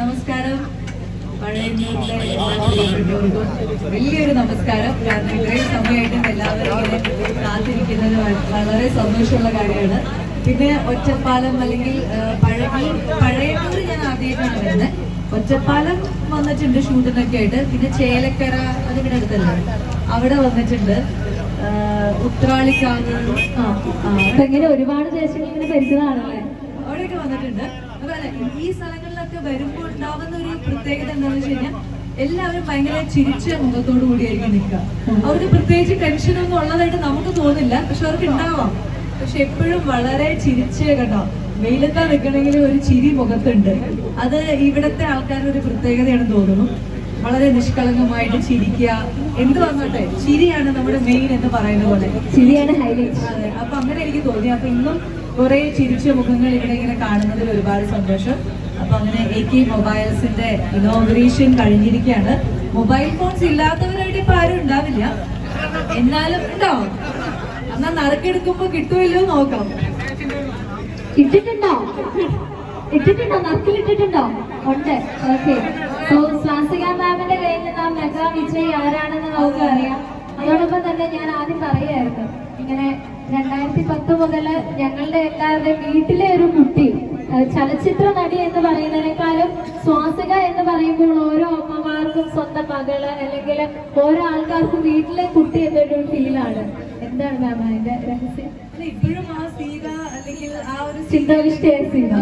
നമസ്കാരം. പഴയന്നൂരിലെ എല്ലാ പ്രിയപ്പെട്ടവർക്കും വലിയൊരു നമസ്കാരം. കാരണം ഇത്രയും സമയമായിട്ടും എല്ലാവരും ഇങ്ങനെ കാത്തിരിക്കുന്നത് വളരെ സന്തോഷമുള്ള കാര്യമാണ്. പിന്നെ ഒറ്റപ്പാലം അല്ലെങ്കിൽ പഴയ പഴയന്നൂർ ഞാൻ ആദ്യമായിട്ടാണ് വരുന്നത്. ഒറ്റപ്പാലം വന്നിട്ടുണ്ട് ഷൂട്ടിനൊക്കെ ആയിട്ട്. പിന്നെ ചേലക്കര അതിവിടെ അടുത്തല്ലേ? അവിടെ വന്നിട്ടുണ്ട്. ഉത്രാളിക്കാവ്. ഇങ്ങനെ ഒരുപാട് ദേശങ്ങൾ ഇങ്ങനെ പരിചയമാണല്ലേ അവിടെയൊക്കെ വന്നിട്ടുണ്ട്. അപ്പൊ ഈ സ്ഥലങ്ങളിലൊക്കെ വരുമ്പോൾ ഉണ്ടാവുന്ന ഒരു പ്രത്യേകത എന്താണെന്ന് വെച്ച് കഴിഞ്ഞാൽ എല്ലാവരും ഭയങ്കര ചിരിച്ച മുഖത്തോടു കൂടിയായിരിക്കും നിൽക്കുക. അവർക്ക് പ്രത്യേകിച്ച് ടെൻഷനൊന്നും ഉള്ളതായിട്ട് നമുക്ക് തോന്നില്ല. പക്ഷെ അവർക്ക് ഉണ്ടാവാം. പക്ഷെ എപ്പോഴും വളരെ ചിരിച്ചേ കേട്ടോ. വെയിലത്താ നിൽക്കണമെങ്കിൽ ഒരു ചിരി മുഖത്തുണ്ട്. അത് ഇവിടത്തെ ആൾക്കാരുടെ ഒരു പ്രത്യേകതയാണെന്ന് തോന്നുന്നു. വളരെ നിഷ്കളങ്കമായിട്ട് ചിരിക്കുക. എന്ത് വന്നോട്ടെ ചിരിയാണ് നമ്മുടെ മെയിൻ എന്ന് പറയുന്ന പോലെ. ചിരിയാണ് ഹൈലൈറ്റ് അതെ. അപ്പൊ അങ്ങനെ എനിക്ക് തോന്നി. അപ്പൊ ഇന്നും കുറെ ചിരിച്ച മുഖങ്ങൾ ഇവിടെ ഇങ്ങനെ കാണുന്നതിൽ ഒരുപാട് സന്തോഷം. അപ്പൊ അങ്ങനെ എ കെ മൊബൈൽസിന്റെ ഇനോഗ്രേഷൻ കഴിഞ്ഞിരിക്കുകയാണ്. മൊബൈൽ ഫോൺസ് ഇല്ലാത്തവരായിട്ട് ഇപ്പൊ ആരും ഉണ്ടാവില്ല. എന്നാലും ഉണ്ടാവും എന്നാ നറുക്കെടുക്കുമ്പോ കിട്ടുമല്ലോ നോക്കാം. ഇട്ടിട്ടുണ്ടോ? ഇട്ടിട്ടുണ്ടോ? നക്കിലിട്ടിട്ടുണ്ടോ ഉണ്ട്. ഓക്കെ സോ മാമിന്റെ കയ്യിൽ ആ മെഗാ വിജയ് ആരാണെന്ന് നമുക്ക് അറിയാം. അതോടൊപ്പം തന്നെ ഞാൻ ആദ്യം പറയായിരുന്നു ഇങ്ങനെ രണ്ടായിരത്തി പത്ത് മുതൽ ഞങ്ങളുടെ എല്ലാവരുടെയും വീട്ടിലെ ഒരു കുട്ടി ചലച്ചിത്ര നടി എന്ന് പറയുന്നതിനേക്കാളും സ്വാസിക എന്ന് പറയുമ്പോൾ ഓരോ അമ്മമാർക്കും സ്വന്തം മകൾ അല്ലെങ്കിൽ ഓരോ ആൾക്കാർക്കും വീട്ടിലെ കുട്ടി എന്നൊരു ഫീലാണ്. എന്താണ് മാം അതിന്റെ രഹസ്യം? ഇപ്പോഴും ആ സീത അല്ലെങ്കിൽ ആ ഒരു ചിന്താവിഷ്ടയായ സിനിമ